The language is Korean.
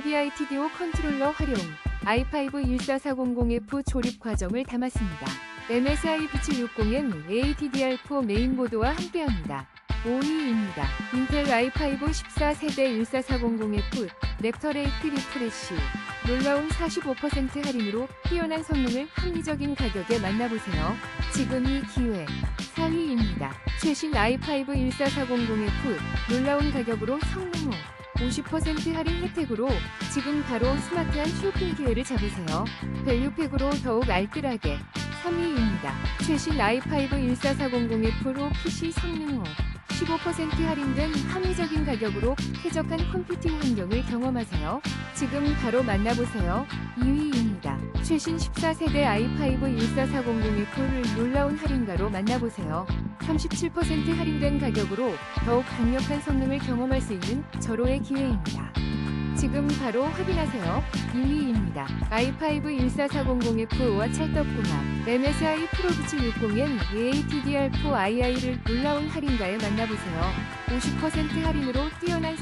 RBI TDO 컨트롤러 활용, i5 14400F 조립 과정을 담았습니다. MSI B760은 ATDR4 메인보드와 함께합니다. 5위입니다. 인텔 i5 14세대 14400F 랩터레이트 리프레쉬 놀라운 45% 할인으로 뛰어난 성능을 합리적인 가격에 만나보세요. 지금 이 기회. 4위입니다. 최신 i5 14400F 놀라운 가격으로 성능 후 50% 할인 혜택으로 지금 바로 스마트한 쇼핑 기회를 잡으세요. 밸류팩으로 더욱 알뜰하게 3위입니다. 최신 i5 14400F로 PC 성능 후 15% 할인된 합리적인 가격으로 쾌적한 컴퓨팅 환경을 경험하세요. 지금 바로 만나보세요. 2위입니다. 최신 14세대 i5 14400F를 놀라운 할인가로 만나보세요. 37% 할인된 가격으로 더욱 강력한 성능을 경험할 수 있는 절호의 기회입니다. 지금 바로 확인하세요. 2위입니다. i5 14400F와 찰떡궁합 MSI 프로 9760엔 ATDR4 II를 놀라운 할인가에 만나보세요. 50% 할인으로 뛰어난